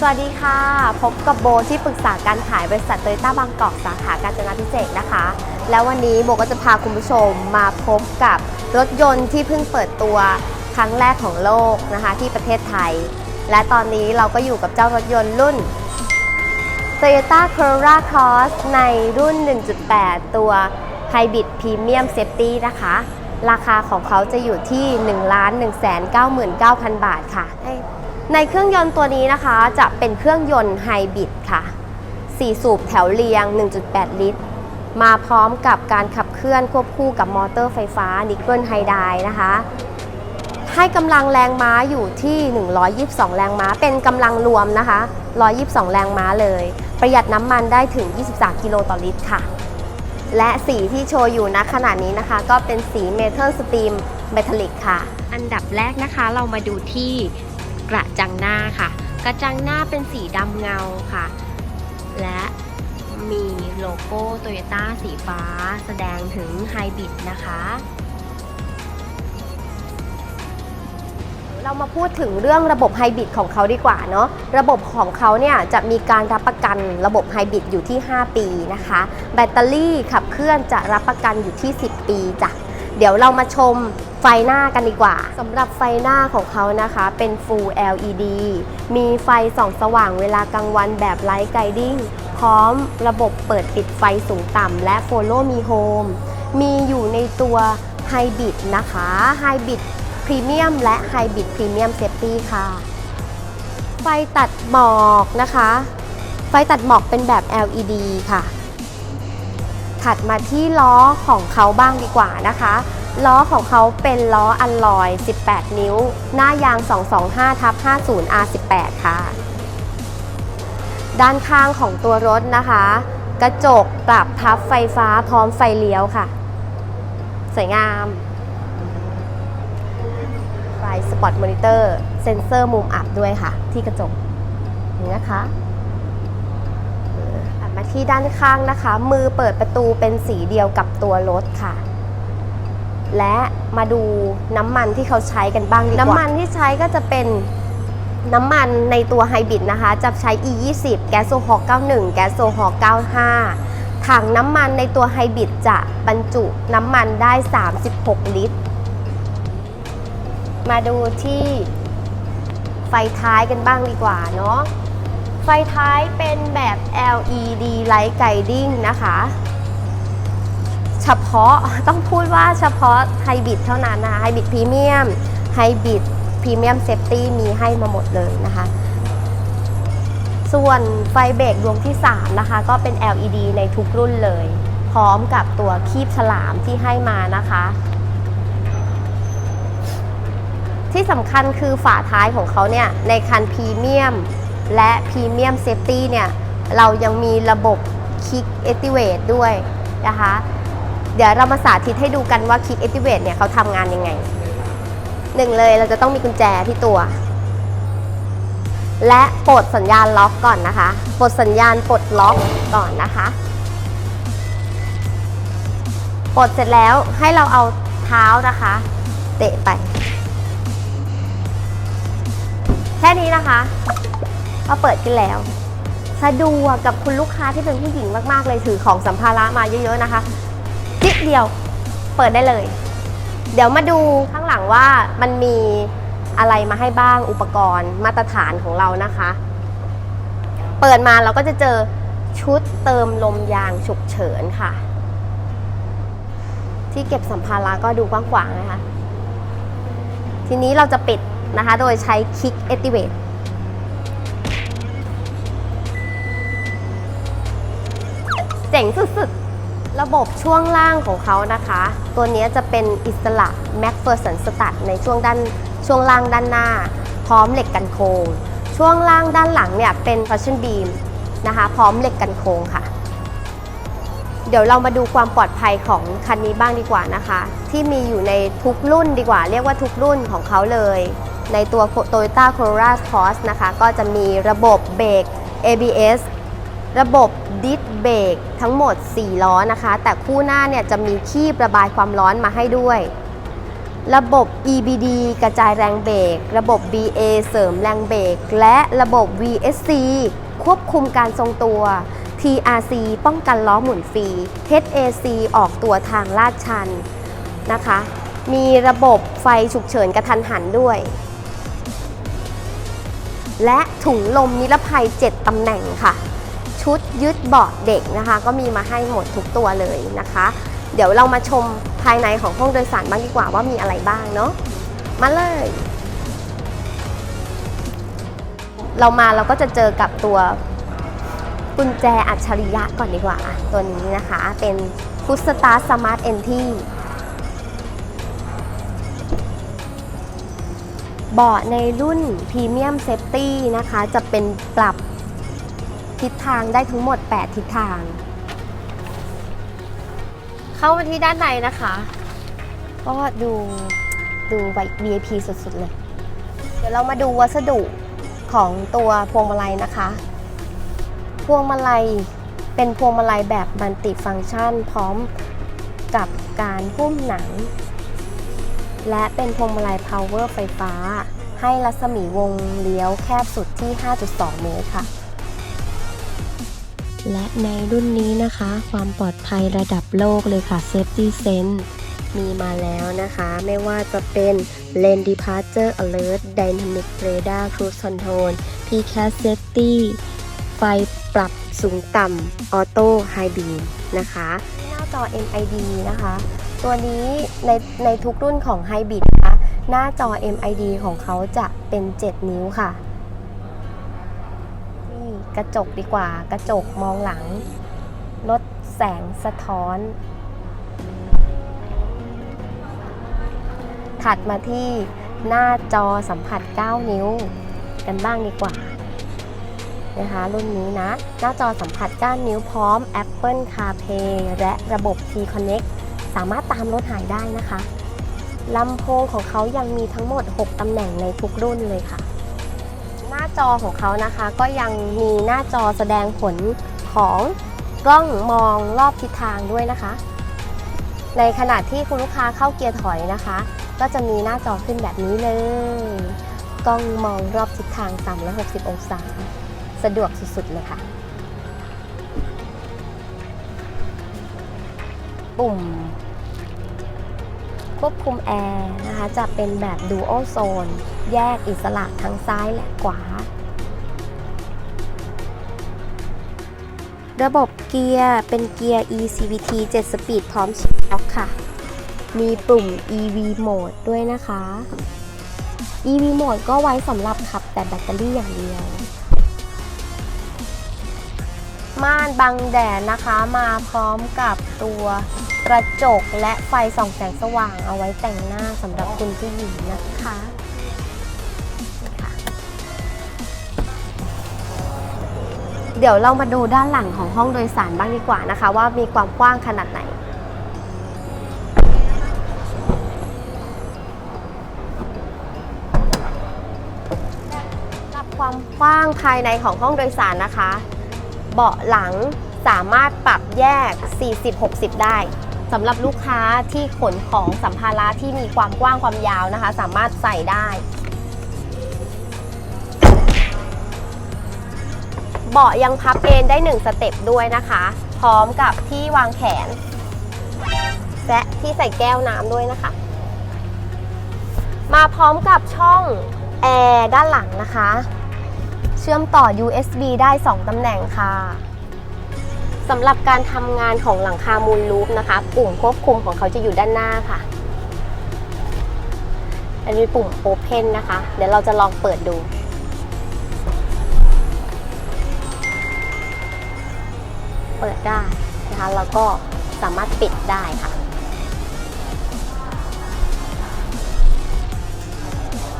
สวัสดีค่ะ พบกับโบที่ปรึกษาการขายบริษัทโตโยต้าบางกอกสาขากาญจนาพิเศษนะคะ แล้ววันนี้โบก็จะพาคุณผู้ชมมาพบกับรถยนต์ที่เพิ่งเปิดตัวครั้งแรกของโลกนะคะที่ประเทศไทย และตอนนี้เราก็อยู่กับเจ้ารถยนต์รุ่น Toyota Corolla Cross ในรุ่น 1.8 ตัว Hybrid Premium Safety นะคะ ราคาของเขาจะอยู่ที่ 1 1 9 9 0 0 0 บาทค่ะ ในเครื่องยนต์ตัวนี้นะคะจะเป็นเครื่องยนต์ไฮบริดค่ะ 4 สูบแถวเรียง 1.8 ลิตร มาพร้อมกับการขับเคลื่อนควบคู่กับมอเตอร์ไฟฟ้านิกเกิลไฮไดนะคะ ให้กำลังแรงม้าอยู่ที่ 122 แรงม้า เป็นกำลังรวมนะคะ 122 แรงม้าเลย ประหยัดน้ำมันได้ถึง 23 กิโลต่อลิตรค่ะ และสีที่โชว์อยู่ณขณะนี้นะคะ ก็เป็นสีเมทัลสต e มเมทัลลิกค่ะ อันดับแรกนะคะเรามาดูที่ กระจังหน้าค่ะ กระจังหน้าเป็นสีดำเงาค่ะ และมีโลโก้โตโยต้าสีฟ้าแสดงถึงไฮบริดนะคะเรามาพูดถึงเรื่องระบบไฮบริดของเขาดีกว่าเนาะระบบของเขาเนี่ยจะมีการรับประกันระบบไฮบริดอยู่ที่ 5 ปีนะคะ แบตเตอรี่ขับเคลื่อนจะรับประกันอยู่ที่ 10 ปีจ้ะเดี๋ยวเรามาชม ไฟหน้ากันดีกว่าสำหรับไฟหน้าของเขานะคะ เป็น Full LED มีไฟส่องสว่างเวลากลางวันแบบ Light Guiding พร้อมระบบเปิดปิดไฟสูงต่ำและ Follow Me Home มีอยู่ในตัว Hybrid นะคะ Hybrid Premium และ Hybrid Premium Safety ค่ะ ไฟตัดหมอกนะคะ ไฟตัดหมอกเป็นแบบ LED ค่ะ ถัดมาที่ล้อของเขาบ้างดีกว่านะคะ ล้อของเขาเป็นล้ออัลลอย 18 นิ้ว หน้ายาง 225ทับ50 R18 ค่ะ ด้านข้างของตัวรถนะคะ กระจกปรับพับไฟฟ้าพร้อมไฟเลี้ยวค่ะ สวยงามไฟสปอตมอนิเตอร์ เซ็นเซอร์มุมอับด้วยค่ะ ที่กระจกนี่นะคะ มาที่ด้านข้างนะคะ มือเปิดประตูเป็นสีเดียวกับตัวรถค่ะ และมาดูน้ำมันที่เขาใช้กันบ้างดีกว่า น้ำมันที่ใช้ก็จะเป็นน้ำมันในตัวไฮบริดนะคะ จะใช้ E20 แก๊สโซฮอล์91 แก๊สโซฮอล์95 ถังน้ำมันในตัวไฮบริดจะบรรจุน้ำมันได้ 36 ลิตร มาดูที่ไฟท้ายกันบ้างดีกว่าเนาะ ไฟท้ายเป็นแบบ LED Light Guiding นะคะ เฉพาะต้องพูดว่าเฉพาะไฮบริดเท่านั้นนะคะไฮบริดพรีเมียมไฮบริดพรีเมียมเซฟตี้มีให้มาหมดเลยนะคะ ส่วนไฟเบรกดวงที่ 3 นะคะ ก็เป็น LED ในทุกรุ่นเลย พร้อมกับตัวคีบฉลามที่ให้มานะคะ ที่สำคัญคือฝาท้ายของเขาเนี่ย ในคันพรีเมียม และพรีเมียมเซฟตี้เนี่ย เรายังมีระบบ Kick Activate ด้วยนะคะ เดี๋ยวเรามาสาธิตให้ดูกันว่า Kick Activate เนี่ยเขาทำงานยังไงหนึ่งเลยเราจะต้องมีกุญแจที่ตัว และปลดสัญญาณล็อกก่อนนะคะปลดสัญญาณปลดล็อกก่อนนะคะปลดเสร็จแล้วให้เราเอาเท้านะคะ เตะไป แค่นี้นะคะ ก็เปิดขึ้นแล้ว สะดวกกับคุณลูกค้าที่เป็นผู้หญิงมากๆเลยถือของสัมภาระมาเยอะๆนะคะจิ๊กเดียวเปิดได้เลย เดี๋ยวมาดูข้างหลังว่ามันมีอะไรมาให้บ้างอุปกรณ์มาตรฐานของเรานะคะ เปิดมาเราก็จะเจอชุดเติมลมยางฉุกเฉินค่ะ ที่เก็บสัมภาระก็ดูกว้างๆนะคะ ทีนี้เราจะปิดนะคะ โดยใช้ Kick Activate เจ๋งสุดๆ ระบบช่วงล่างของเขานะคะ ตัวนี้จะเป็นอิสระ MacPherson Stud ในช่วงด้านช่วงล่างด้านหน้า พร้อมเหล็กกันโค้งช่วงล่างด้านหลังเนี่ยเป็น Torsion Beam นะคะ พร้อมเหล็กกันโค้งค่ะ เดี๋ยวเรามาดูความปลอดภัยของคันนี้บ้างดีกว่านะคะ ที่มีอยู่ในทุกรุ่นดีกว่า เรียกว่าทุกรุ่นของเขาเลย ในตัว Toyota Corolla Cross นะคะ ก็จะมีระบบเบรก ABS ระบบดิส เบรกทั้งหมด 4 ล้อนะคะ แต่คู่หน้าเนี่ยจะมีคีบระบายความร้อนมาให้ด้วย ระบบ EBD กระจายแรงเบรก ระบบ BA เสริมแรงเบรก และระบบ VSC ควบคุมการทรงตัว TRC ป้องกันล้อหมุนฟรี HAC ออกตัวทางลาดชันนะคะ มีระบบไฟฉุกเฉินกระทันหันด้วย และถุงลมนิรภัย 7ตำแหน่งค่ะ ชุดยึดเบาะเด็กนะคะ ก็มีมาให้หมดทุกตัวเลยนะคะ เดี๋ยวเรามาชมภายในของห้องโดยสารบ้างดีกว่าว่ามีอะไรบ้างเนาะมาเลย เรามาเราก็จะเจอกับตัวกุญแจอัจฉริยะก่อนดีกว่า ตัวนี้นะคะเป็น f o o d Start Smart Entry เบาะในรุ่น Premium Safety นะคะ จะเป็นปรับ ทิศทางได้ทั้งหมด 8 ทิศทาง เข้ามาที่ด้านในนะคะ ก็ดูดู VIP สุดๆเลย เดี๋ยวเรามาดูวัสดุของตัวพวงมาลัยนะคะ พวงมาลัยเป็นพวงมาลัยแบบมัลติฟังก์ชัน พร้อมกับการหุ้มหนัง และเป็นพวงมาลัย power ไฟฟ้า ให้รัศมีวงเลี้ยวแคบสุดที่ 5.2 เมตรค่ะ และในรุ่นนี้นะคะ ความปลอดภัยระดับโลกเลยค่ะ Safety Sense มีมาแล้วนะคะ ไม่ว่าจะเป็น Lane Departure Alert Dynamic Radar Cruise Control PCAS Safety ไฟปรับสูงต่ำ Auto High Beam นะคะ หน้าจอ MID นะคะ ตัวนี้ในในทุกรุ่นของ Hybrid นะคะ หน้าจอ MID ของเขาจะเป็น 7 นิ้วค่ะ กระจกดีกว่า กระจกมองหลัง ลดแสงสะท้อน ถัดมาที่หน้าจอสัมผัส 9 นิ้ว กันบ้างดีกว่านะคะรุ่นนี้นะ หน้าจอสัมผัส 9 นิ้วพร้อม Apple CarPlay และระบบ T-Connect สามารถตามรถหายได้นะคะลำโพงของเขายังมีทั้งหมด 6 ตำแหน่งในทุกรุ่นเลยค่ะ หน้าจอของเขานะคะ ก็ยังมีหน้าจอแสดงผลของกล้องมองรอบทิศทางด้วยนะคะ ในขณะที่คุณลูกค้าเข้าเกียร์ถอยนะคะ ก็จะมีหน้าจอขึ้นแบบนี้เลย กล้องมองรอบทิศทาง 360 องศา สะดวกสุดๆเลยค่ะ ปุ่ม ควบคุมแอร์นะคะจะเป็นแบบ Dual Zone แยกอิสระทั้งซ้ายและขวา ระบบเกียร์เป็นเกียร์ eCVT 7 สปีดพร้อมชิปล็อกค่ะ มีปุ่ม EV Mode ด้วยนะคะ EV Mode ก็ไว้สำหรับขับแต่แบตเตอรี่อย่างเดียว ม่านบังแดดนะคะมาพร้อมกับตัว กระจกและไฟส่องแสงสว่างเอาไว้แต่งหน้าสำหรับคุณผู้หญิงนะคะเดี๋ยวเรามาดูด้านหลังของห้องโดยสารบ้างดีกว่านะคะ ว่ามีความกว้างขนาดไหนกับความกว้างภายในของห้องโดยสารนะคะ เบาะหลังสามารถปรับแยก 40-60 ได้ สำหรับลูกค้าที่ขนของสัมภาระที่มีความกว้างความยาวนะคะ สามารถใส่ได้ เบาะยังพับเอนได้1สเต็ปด้วยนะคะ พร้อมกับที่วางแขน และที่ใส่แก้วน้ำด้วยนะคะ มาพร้อมกับช่องแอร์ด้านหลังนะคะ เชื่อมต่อ USB ได้ 2ตำแหน่งค่ะ สำหรับการทำงานของหลังคามูลลูปนะคะ ปุ่มควบคุมของเขาจะอยู่ด้านหน้าค่ะ อันนี้ปุ่ม Open นะคะ เดี๋ยวเราจะลองเปิดดู เปิดได้นะคะ แล้วก็สามารถปิดได้ค่ะ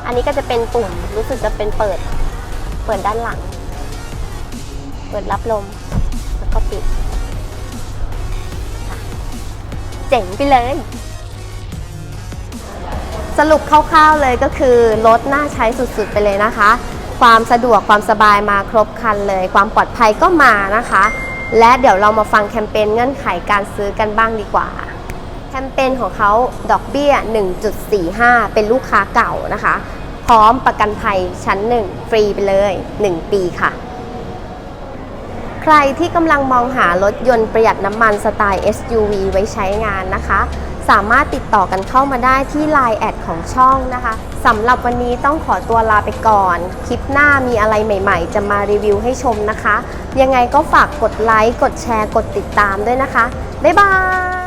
อันนี้ก็จะเป็นปุ่มรู้สึกจะเป็นเปิด เปิดด้านหลัง เปิดรับลม ก็ปิด เจ๋งไปเลย สรุปคร่าวๆเลยก็คือรถน่าใช้สุดๆไปเลยนะคะ ความสะดวกความสบายมาครบคันเลย ความปลอดภัยก็มานะคะ และเดี๋ยวเรามาฟังแคมเปญเงื่อนไขการซื้อกันบ้างดีกว่าแคมเปญของเขาดอกเบี้ย 1.45 เป็นลูกค้าเก่านะคะ พร้อมประกันภัยชั้น 1 ฟรีไปเลย 1 ปีค่ะ ใครที่กำลังมองหารถยนต์ประหยัดน้ำมันสไตล์ SUV ไว้ใช้งานนะคะ สามารถติดต่อกันเข้ามาได้ที่ Line แอดของช่องนะคะสำหรับวันนี้ต้องขอตัวลาไปก่อน คลิปหน้ามีอะไรใหม่ๆ จะมารีวิวให้ชมนะคะ ยังไงก็ฝากกดไลค์ กดแชร์ กดติดตามด้วยนะคะ บ๊ายบาย